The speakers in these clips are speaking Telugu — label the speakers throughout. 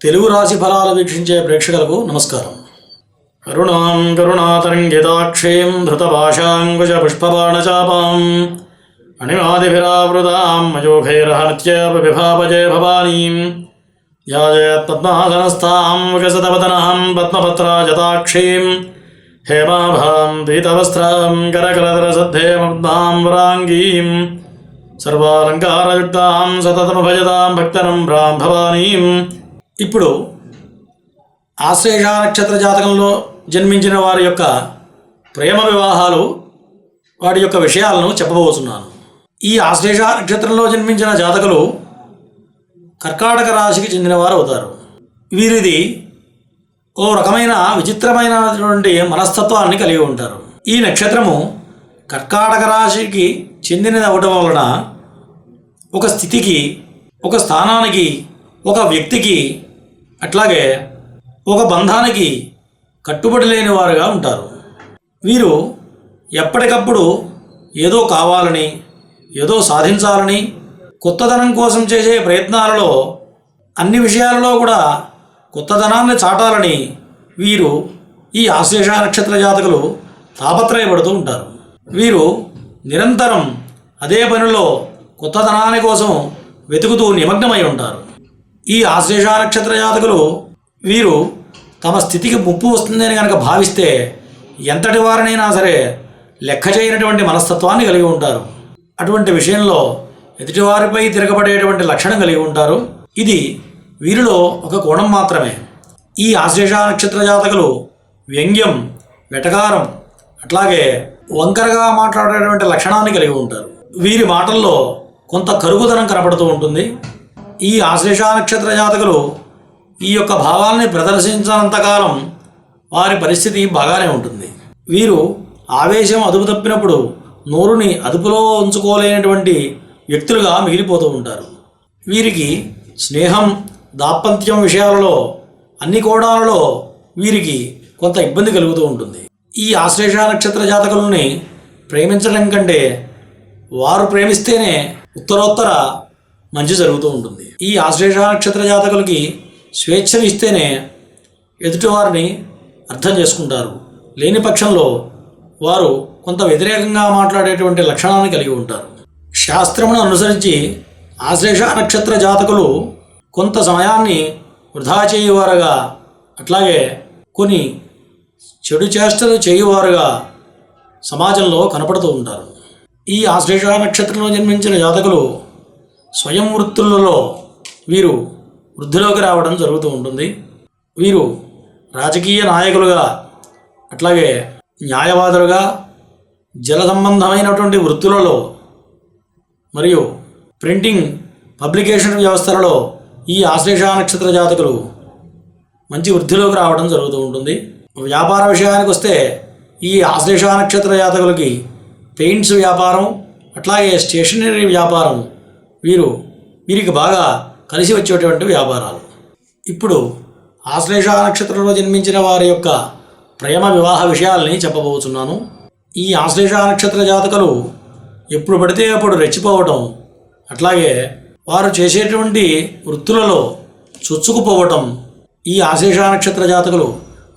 Speaker 1: తెలుగు రాశి ఫలాలు వీక్షించే ప్రేక్షకులకు నమస్కారం. కరుణాం కరుణాతరంగితాక్షీం ధృతభాషాంకుశ పుష్పబాణచాపాం అణిమాదిభిరావృతాం మయోఘైరహత్యవిభాపజే భవానీం యాజయత్పద్మాసనస్థాం వికసితవదనహం పద్మపత్రాజతాక్షీం హేమాభాం పీతవస్త్రాం కరకలధరసద్ధేమబ్దాం వరాంగీం సర్వాలంకారయుక్తాం సతతమభజతాం భక్తనం రాం భవానీం ఇప్పుడు ఆశ్లేష నక్షత్ర జాతకంలో జన్మించిన వారి యొక్క ప్రేమ వివాహాలు వాటి యొక్క విషయాలను చెప్పబోతున్నాను. ఈ ఆశ్లేష నక్షత్రంలో జన్మించిన జాతకులు కర్కాటక రాశికి చెందినవారు అవుతారు. వీరిది ఓ రకమైన విచిత్రమైనటువంటి మనస్తత్వాన్ని కలిగి ఉంటారు. ఈ నక్షత్రము కర్కాటక రాశికి చెందినది అవటం వలన ఒక స్థితికి ఒక స్థానానికి ఒక వ్యక్తికి అట్లాగే ఒక బంధానికి కట్టుబడి లేని వారుగా ఉంటారు. వీరు ఎప్పటికప్పుడు ఏదో కావాలని ఏదో సాధించాలని కొత్తదనం కోసం చేసే ప్రయత్నాలలో అన్ని విషయాలలో కూడా కొత్తదనాన్ని చాటాలని వీరు ఈ ఆశ్లేష నక్షత్ర జాతకులు తాపత్రయపడుతూ ఉంటారు. వీరు నిరంతరం అదే పనిలో కొత్తదనాన్ని కోసం వెతుకుతూ నిమగ్నమై ఉంటారు. ఈ ఆశ్లేష నక్షత్ర జాతకులు వీరు తమ స్థితికి ముప్పు వస్తుందని కనుక భావిస్తే ఎంతటి వారినైనా సరే లెక్క చేయనటువంటి మనస్తత్వాన్ని కలిగి ఉంటారు. అటువంటి విషయంలో ఎదుటివారిపై తిరగబడేటువంటి లక్షణం కలిగి ఉంటారు. ఇది వీరిలో ఒక కోణం మాత్రమే. ఈ ఆశ్లేష నక్షత్ర జాతకులు వ్యంగ్యం వెటకారం అట్లాగే వంకరగా మాట్లాడేటువంటి లక్షణాన్ని కలిగి ఉంటారు. వీరి మాటల్లో కొంత కరుగుదనం కనపడుతూ ఉంటుంది. ఈ ఆశ్లేష నక్షత్ర జాతకులు ఈ యొక్క భావాల్ని ప్రదర్శించినంతకాలం వారి పరిస్థితి బాగానే ఉంటుంది. వీరు ఆవేశం అదుపు తప్పినప్పుడు నోరుని అదుపులో ఉంచుకోలేనటువంటి వ్యక్తులుగా మిగిలిపోతూ ఉంటారు. వీరికి స్నేహం దాంపత్యం విషయాలలో అన్ని కోణాలలో వీరికి కొంత ఇబ్బంది కలుగుతూ ఉంటుంది. ఈ ఆశ్లేష నక్షత్ర జాతకులని ప్రేమించడం కంటే వారు ప్రేమిస్తేనే ఉత్తరోత్తర మంచి జరుగుతూ ఉంటుంది. ఈ ఆశ్లేష నక్షత్ర జాతకులకి స్వేచ్ఛను ఇస్తేనే ఎదుటివారిని అర్థం చేసుకుంటారు. లేని పక్షంలో వారు కొంత వ్యతిరేకంగా మాట్లాడేటువంటి లక్షణాన్ని కలిగి ఉంటారు. శాస్త్రమును అనుసరించి ఆశ్లేష నక్షత్ర జాతకులు కొంత సమయాన్ని వృధా చేయవారుగా అట్లాగే కొన్ని చెడు చేష్టలు చేయువారుగా సమాజంలో కనపడుతూ ఉంటారు. ఈ ఆశ్లేష నక్షత్రంలో జన్మించిన జాతకులు స్వయం వృత్తులలో వీరు వృద్ధిలోకి రావడం జరుగుతూ ఉంటుంది. వీరు రాజకీయ నాయకులుగా అట్లాగే న్యాయవాదులుగా జల సంబంధమైనటువంటి వృత్తులలో మరియు ప్రింటింగ్ పబ్లికేషన్ వ్యవస్థలలో ఈ ఆశ్లేష నక్షత్ర జాతకులు మంచి వృద్ధిలోకి రావడం జరుగుతూ ఉంటుంది. వ్యాపార విషయానికి వస్తే ఈ ఆశ్లేష నక్షత్ర జాతకులకి పెయింట్స్ వ్యాపారం అట్లాగే స్టేషనరీ వ్యాపారం వీరు వీరికి బాగా కలిసి వచ్చేటువంటి వ్యాపారాలు. ఇప్పుడు ఆశ్లేష నక్షత్రంలో జన్మించిన వారి యొక్క ప్రేమ వివాహ విషయాల్ని చెప్పబోతున్నాను. ఈ ఆశ్లేష నక్షత్ర జాతకులు ఎప్పుడు పడితే అప్పుడు రెచ్చిపోవటం అట్లాగే వారు చేసేటువంటి వృత్తులలో చొచ్చుకుపోవటం ఈ ఆశేష నక్షత్ర జాతకులు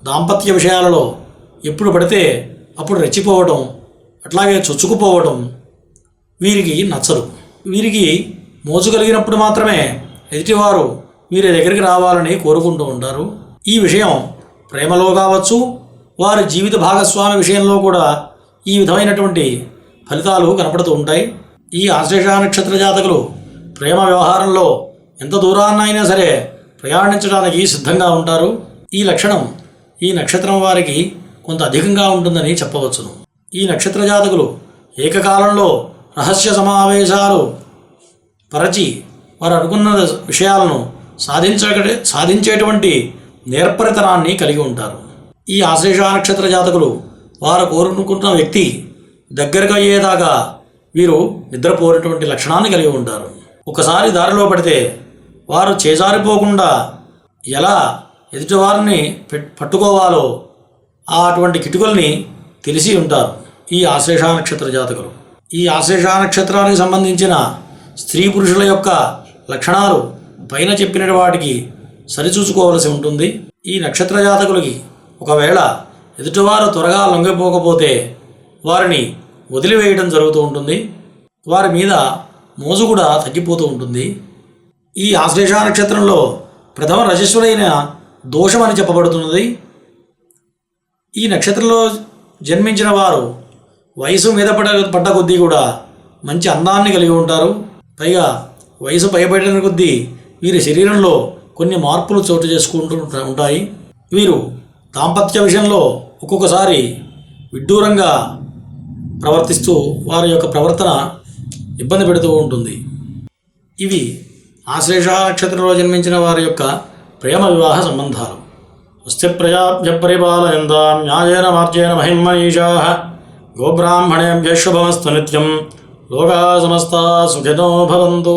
Speaker 1: దాంపత్య విషయాలలో ఎప్పుడు పడితే అప్పుడు రెచ్చిపోవటం అట్లాగే చొచ్చుకుపోవటం వీరికి నచ్చదు. వీరికి మోజు కలిగినప్పుడు మాత్రమే ఎదుటివారు వీరి దగ్గరికి రావాలని కోరుకుంటూ ఉంటారు. ఈ విషయం ప్రేమలో కావచ్చు వారి జీవిత భాగస్వామి విషయంలో కూడా ఈ విధమైనటువంటి ఫలితాలు కనపడుతూ ఉంటాయి. ఈ ఆశ్లేష నక్షత్ర జాతకులు ప్రేమ వ్యవహారంలో ఎంత దూరాన్నైనా సరే ప్రయాణించడానికి సిద్ధంగా ఉంటారు. ఈ లక్షణం ఈ నక్షత్రం వారికి కొంత అధికంగా ఉంటుందని చెప్పవచ్చును. ఈ నక్షత్ర జాతకులు ఏకకాలంలో రహస్య సమావేశాలు పరచి వారు అనుకున్న విషయాలను సాధించ సాధించేటువంటి నేర్పరితనాన్ని కలిగి ఉంటారు. ఈ ఆశ్లేష నక్షత్ర జాతకులు వారు కోరుకున్న వ్యక్తి దగ్గరకు అయ్యేదాకా వీరు నిద్రపోయినటువంటి లక్షణాన్ని కలిగి ఉంటారు. ఒకసారి దారిలో పడితే వారు చేజారిపోకుండా ఎలా ఎదుటివారిని పెట్- పట్టుకోవాలో ఆ అటువంటి కిటుకుల్ని తెలిసి ఉంటారు ఈ ఆశేష నక్షత్ర జాతకులు. ఈ ఆశేష నక్షత్రానికి సంబంధించిన స్త్రీ పురుషుల యొక్క లక్షణాలు పైన చెప్పిన వాటికి సరిచూసుకోవలసి ఉంటుంది. ఈ నక్షత్ర జాతకులకి ఒకవేళ ఎదుటివారు త్వరగా లొంగిపోకపోతే వారిని వదిలివేయడం జరుగుతూ ఉంటుంది. వారి మీద మోజు కూడా తగ్గిపోతూ ఉంటుంది. ఈ ఆశ్లేష నక్షత్రంలో ప్రథమ రజస్సులైన దోషమని చెప్పబడుతున్నది. ఈ నక్షత్రంలో జన్మించిన వారు వయసు మీద పడ పడ్డ కొద్దీ కూడా మంచి అందాన్ని కలిగి ఉంటారు. పైగా వయసు పైబడిన కొద్దీ వీరి శరీరంలో కొన్ని మార్పులు చోటు చేసుకుంటూ ఉంటాయి. వీరు దాంపత్య విషయంలో ఒక్కొక్కసారి విడ్డూరంగా ప్రవర్తిస్తూ వారి యొక్క ప్రవర్తన ఇబ్బంది పెడుతూ ఉంటుంది. ఇవి ఆశ్లేష నక్షత్రంలో జన్మించిన వారి యొక్క ప్రేమ వివాహ సంబంధాలు స్వస్తి ప్రజాభ్య పరిపాలయంతాం న్యాయేన మార్జేన మహిమనీషా గోబ్రాహ్మణేభ్య శుభమస్తు నిత్యం లోకా సమస్తా సుఖినో భవంతు